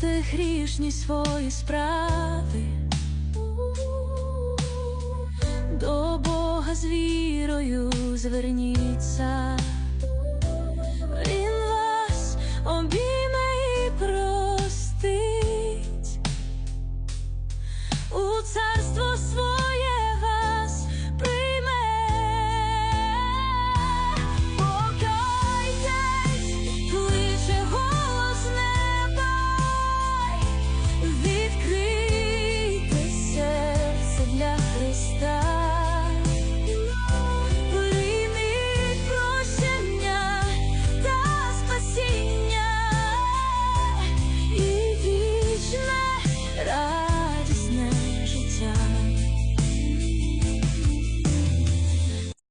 залиште грішні свої справи. До Бога з вірою зверніться. cristal.